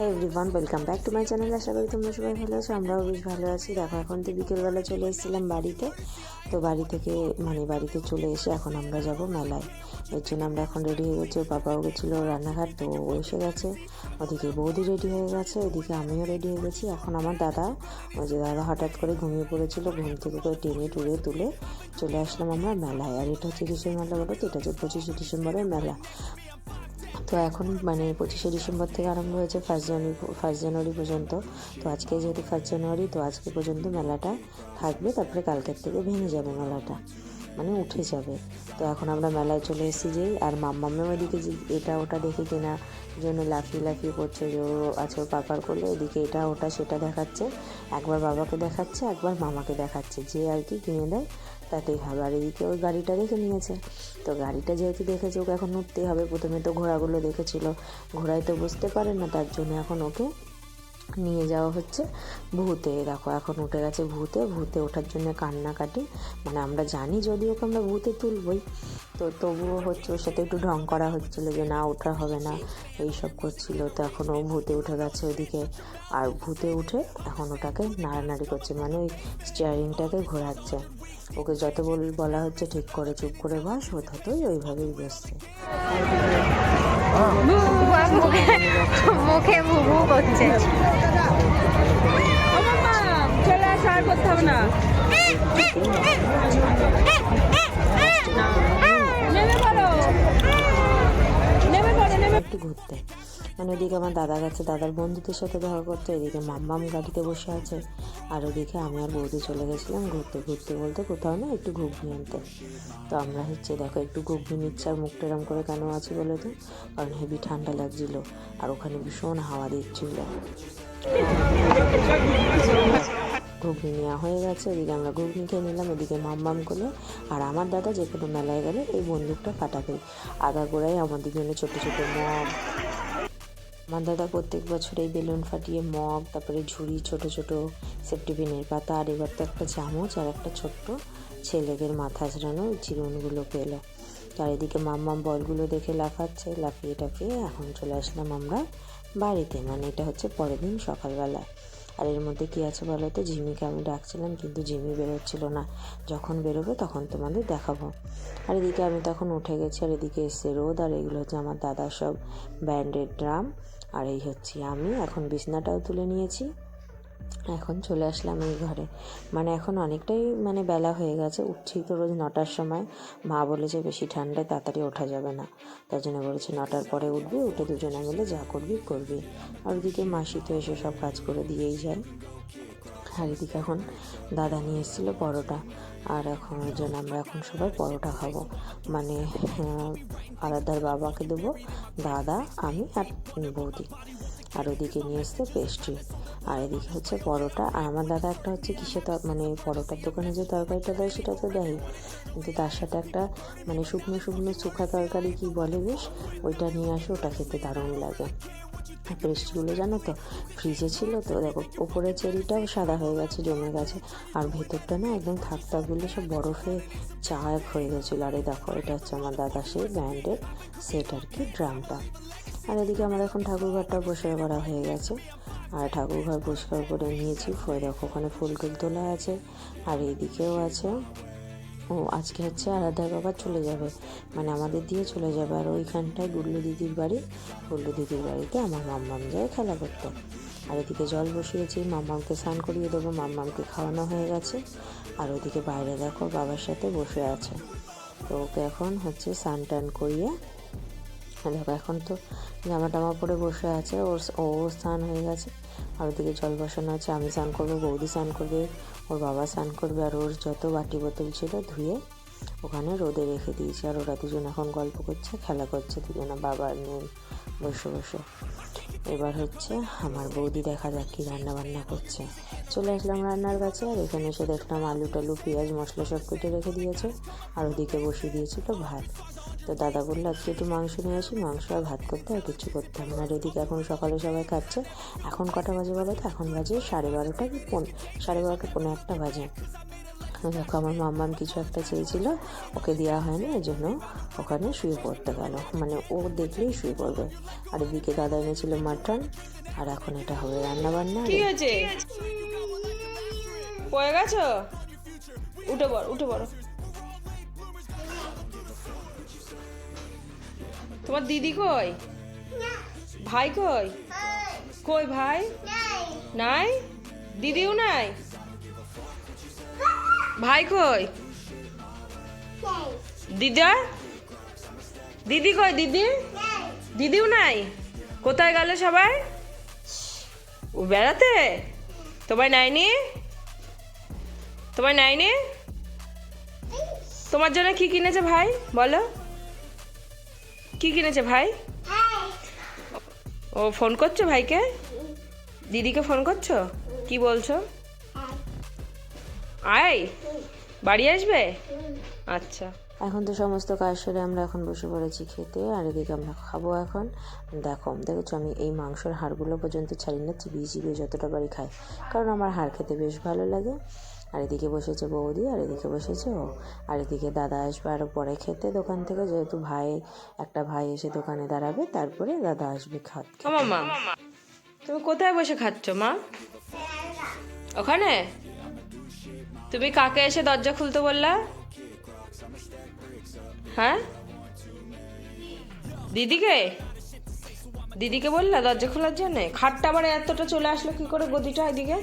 হ্যাঁ everyone welcome back to my channel আশা করি তোমরা সবাই ভালো আছো, আমরাও বেশ ভালো আছি। দেখো, এখন তো বিকেলবেলা চলে এসেছিলাম বাড়িতে। তো বাড়ি থেকে মানে বাড়িতে চলে এসে এখন আমরা যাব মেলায়। এর জন্য আমরা এখন রেডি হয়ে গেছি। বাবাও গেছিল রান্নাঘাট, তো ও এসে গেছে। ওদিকে বৌদি রেডি হয়ে গেছে, এদিকে আমিও রেডি হয়ে গেছি। এখন আমার দাদা, ওই যে দাদা হঠাৎ করে ঘুমিয়ে পড়েছিল, ঘুম থেকে করে টেনে টুড়ে তুলে চলে আসলাম আমরা মেলায়। আর এটা হচ্ছে কিসের মেলা বলো তো, এটা হচ্ছে পঁচিশে ডিসেম্বরের মেলা। তো এখন মানে পঁচিশে ডিসেম্বর থেকে আরম্ভ হয়েছে ফার্স্ট জানুয়ারি ফার্স্ট জানুয়ারি পর্যন্ত। তো আজকে যেহেতু ফার্স্ট জানুয়ারি তো আজকে পর্যন্ত মেলাটা থাকবে। তারপরে কালকের থেকে ভেঙে যাবে মেলাটা। মানে উঠে যাবে। তো এখন আমরা মেলায় চলে এসেছি যে, আর মাম্মামের ওইদিকে যে, এটা ওটা দেখে কেনা জন্য লাফিয়ে লাফিয়ে করছে যে, ও আছে ওর পাপার করলে এদিকে এটা ওটা সেটা দেখাচ্ছে। একবার বাবাকে দেখাচ্ছে, একবার মামাকে দেখাচ্ছে। যে আর কি কিনে দেয়, তাতেই হবে। আর এদিকে ওই গাড়িটা দেখে নিয়েছে। তো গাড়িটা যেহেতু দেখেছে, ওকে এখন উঠতেই হবে। প্রথমে তো ঘোড়াগুলো দেখেছিল। ঘোড়ায় তো বুঝতে পারে না, তার জন্য এখন ওকে নিয়ে যাওয়া হচ্ছে। ভূতে, দেখো এখন উঠে গেছে ভূতে। ভূতে ওঠার জন্য কান্নাকাটি। মানে আমরা জানি যদি ওকে আমরা ভূতে তুলবই। তো তবুও হচ্ছে ওর সাথে একটু ঢং করা হচ্ছিল যে, না, ওঠা হবে না। এই সব করছিল। তো এখন ও ভূতে উঠে গেছে ওদিকে। আর ভূতে উঠে এখন ওটাকে নাড়ানাড়ি করছে। মানে ওই স্টিয়ারিংটাকে ঘোরাচ্ছে। ওকে যত বল, বলা হচ্ছে, ঠিক করে চুপ করে বস, ও ততই ওইভাবেই বসছে। মুখে মুখে ভুভু করছে। চলে আসো আর করতে হবে না নেমে পড়ো। নেমে পড়ো নেমে একটু ঘুরতে। মানে ওদিকে আমার দাদা গেছে দাদার বন্ধুদের সাথে দেখা করতে এদিকে মাম্মাম গাড়িতে বসে আছে। আর ওদিকে আমি আর বৌদি চলে গেছিলাম ঘুরতে ঘুরতে বলতে কোথাও না একটু ঘুগনি আনতে। তো আমরা হচ্ছে দেখো একটু ঘুগনি নিচ্ছে আর মুখটা এরম করে কেন আছে বলে তো? কারণ হেভি ঠান্ডা লাগছিল আর ওখানে ভীষণ হাওয়া দিচ্ছিল। ঘুগনি নেওয়া হয়ে গেছে এদিকে আমরা ঘুগনি খেয়ে নিলাম এদিকে মাম করে আর আমার দাদা যে কোনো মেলায় গেলে এই বন্দুকটা ফাটাবে আগাগোড়াই আমাদের জন্য ছোটো ছোটো মগ দাদা প্রত্যেক বছর এই বেলুন ফাটিয়ে মগ, তারপরে ঝুড়ি, ছোট ছোট সেফটি পিনের পাতা, আর এবার তো একটা চামচ আর একটা ছোট্ট ছেলেদের মাথা ঝরানো চিরুনগুলো পেল। চারিদিকে মাম্মাম বলগুলো দেখে লাফাচ্ছে, লাফিয়ে টাফিয়ে এখন চলে আসলাম আমরা বাড়িতে। মানে এটা হচ্ছে পরের দিন সকালবেলা আর এর মধ্যে কী আছে বলো তো? ঝিমিকে আমি ডাকছিলাম, কিন্তু ঝিমি বেরোচ্ছিল না। যখন বেরোবে তখন তোমাদের দেখাবো। আর এদিকে আমি তখন উঠে গেছি, আর এদিকে এসছে রোদ, আর এগুলো হচ্ছে আমার দাদার সব ব্যান্ডের ড্রাম আর এই হচ্ছে আমি। এখন বিছনাটাও তুলে নিয়েছি। এখন চলে আসলাম এই ঘরে। মানে এখন অনেকটাই মানে বেলা হয়ে গেছে, উঠছি তো রোজ নটার সময়। মা বলেছে বেশি ঠান্ডায় তাড়াতাড়ি ওঠা যাবে না। তার জন্য বলেছে নটার পরে উঠবি, উঠে দুজনে মিলে যা করবি করবি। আর ওদিকে মাসি তো এসে সব কাজ করে দিয়েই যায়। আর এদিকে এখন দাদা নিয়ে এসেছিল পরোটা। আর এখন ওই জন্য আমরা এখন সবাই পরোটা খাব। মানে আরাধ্যার বাবাকে দেবো, দাদা, আমি আর বৌদি। আর ওদিকে নিয়ে এসছে পেস্ট্রি আর এদিকে হচ্ছে পরোটা। আর আমার দাদা একটা হচ্ছে কিসে মানে পরোটার দোকানে যে তরকারিটা দেয় সেটা তো দেয় কিন্তু তার সাথে একটা মানে শুকনো শুকনো শুকা তরকারি কি বলে বেশ? ওইটা নিয়ে আসে, ওটা খেতে দারুণ লাগে। পেস্টগুলো জানো তো, ফ্রিজে ছিল তো, দেখো ওপরের চেরিটাও সাদা হয়ে গেছে, জমে গেছে। আর ভেতরটা না একদম থাক থাকগুলো সব বরফে চা হয়ে গেছিল। আর দেখো, এটা হচ্ছে আমার দাদা সেই ব্র্যান্ডের সেট আর কি, ড্রামটা। আর এদিকে আমার এখন ঠাকুরঘরটা পরিষ্কার করা হয়ে গেছে। আর ঠাকুরঘর পরিষ্কার করে নিয়েছি। দেখো ওখানে ফুল টুল তোলা আছে, আর এইদিকেও আছে। ও, আজকে হচ্ছে আরাধার বাবা চলে যাবে। মানে আমাদের দিয়ে চলে যাবে। আর ওইখানটায় গুল্লু দিদির বাড়ি, গুল্লু দিদির বাড়িতে আমার মাম্মাম যায় খেলা করতে। আর এদিকে জল বসিয়েছি, মাম্মামকে স্নান করিয়ে দেবো, মাম্মামকে খাওয়ানো হয়ে গেছে। আর ওদিকে বাইরে দেখো বাবার সাথে বসে আছে। তো ওকে এখন হচ্ছে স্নান টান করিয়ে দেখো এখন তো জামা টামা পরে বসে আছে, ওর ও স্নান হয়ে গেছে। আর ওদিকে জল বসানো আছে, আমি স্নান করব, বৌদি স্নান করবে, ওর বাবা স্নান করবে, আর ওর যত বাটি বোতল ছিল ধুয়ে ওখানে রোদে রেখে দিয়েছি। আর ওরা দুজন এখন গল্প করছে, খেলা করছে, দুজনে বাবা মেয়ে বসে বসে। এবার হচ্ছে আমার বৌদি দেখা যাক কি রান্না বান্না করছে। চলে আসলাম রান্নার কাছে, আর এখানে এসে দেখলাম আলু টালু পেঁয়াজ, মশলা সব কেটে রেখে দিয়েছে। আর ওদিকে বসিয়ে দিয়েছিল ভাত। তো দাদা বলল আজকে একটু মাংস নিয়ে আসি, মাংস আর ভাত করতে আর কিছু করতে হবে না। আর এদিকে এখন সকালে সবাই খাচ্ছে। এখন কটা বাজে বলো তো? এখন বাজে সাড়ে বারোটা কি পন, সাড়ে বারোটা পনেরো একটা বাজে। দেখো আমার মাম্মাম কিছু একটা চেয়েছিল, ওকে দেওয়া হয়নি, এই জন্য ওখানে শুয়ে পড়তে গেল। মানে ও দেখলেই শুয়ে পড়বে। আর এদিকে দাদা এনেছিল মাটন, আর এখন এটা হবে রান্না বান্না গেছো? উঠে পড়, উঠে পড়ো। তোমার দিদি কই? ভাই কই? কই ভাই? নাই? দিদিও নাই? ভাই কই? দিদা? দিদি কই দিদি? দিদিও নাই? কোথায় গেল সবাই? ও বেড়াতে? তোমায় নাইনি? তোমায় নাইনি? তোমার জন্য কি কিনেছে ভাই? বলো। কি কিনেছে ভাই? ও ফোন করছ ভাইকে? দিদিকে ফোন করছ? কি বলছো? আয়, বাড়ি আসবে? আচ্ছা। এখন তো সমস্ত কাজ সেরে আমরা এখন বসে পড়েছি খেতে, আর এদিকে আমরা খাব এখন। দেখো, দেখেছ আমি এই মাংসর হাড়গুলো পর্যন্ত ছাড়ি না চিবিয়ে চিবিয়ে যতটা বাড়ি খাই। কারণ আমার হাড় খেতে বেশ ভালো লাগে। আর এদিকে বসেছে বৌদি, আর এদিকে বসেছে ও। আর এদিকে দাদা আসবে আরও পরে খেতে দোকান থেকে, যেহেতু ভাই, একটা ভাই এসে দোকানে দাঁড়াবে, তারপরে দাদা আসবে খাত মা তুমি কোথায় বসে খাচ্ছ, মা? ওখানে? তুমি কাকে এসে দরজা খুলতে বললা? হ্যাঁ? দিদিকে? দিদিকে বললা দরজা খোলার জন্য? খাটটা আবার এতটা চলে আসলো, কি করে গদিটা এদিকে?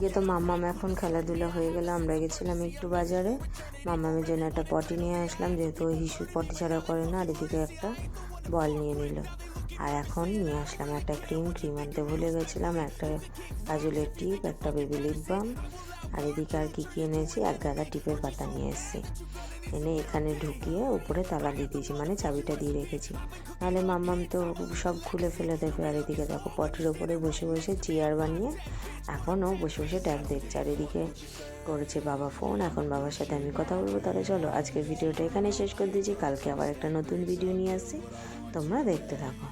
গিয়ে তো মাম্মাম এখন খেলাধুলা হয়ে গেল, আমরা গেছিলাম একটু বাজারে। মাম্মামের জন্য একটা পটি নিয়ে আসলাম, যেহেতু ওই হিসু পটি ছাড়া করে না, আর এদিকে একটা বল নিয়ে নিল। আর এখন নিয়ে আসলাম একটা ক্রিম ক্রিম আনতে ভুলে গেছিলাম, একটা কাজলের টিপ, একটা বেবি লিপ বাম। আর এদিকে আর কী কী এনেছি এক গাদা টিপের পাতা নিয়ে এসেছি। এনে এখানে ঢুকিয়ে উপরে তালা দিয়ে দিয়েছি মানে চাবিটা দিয়ে রেখেছি। নাহলে মাম্মাম তো সব খুলে ফেলে দেবে। আর এদিকে দেখো, পটির ওপরে বসে বসে চেয়ার বানিয়ে এখনও বসে বসে ট্যাব দেখছে। আর এদিকে করেছে বাবা ফোন, এখন বাবার সাথে আমি কথা বলব। তাহলে চলো, আজকের ভিডিওটা এখানে শেষ করে দিয়েছি। কালকে আবার একটা নতুন ভিডিও নিয়ে আসছি। তোমরা দেখতে থাকো।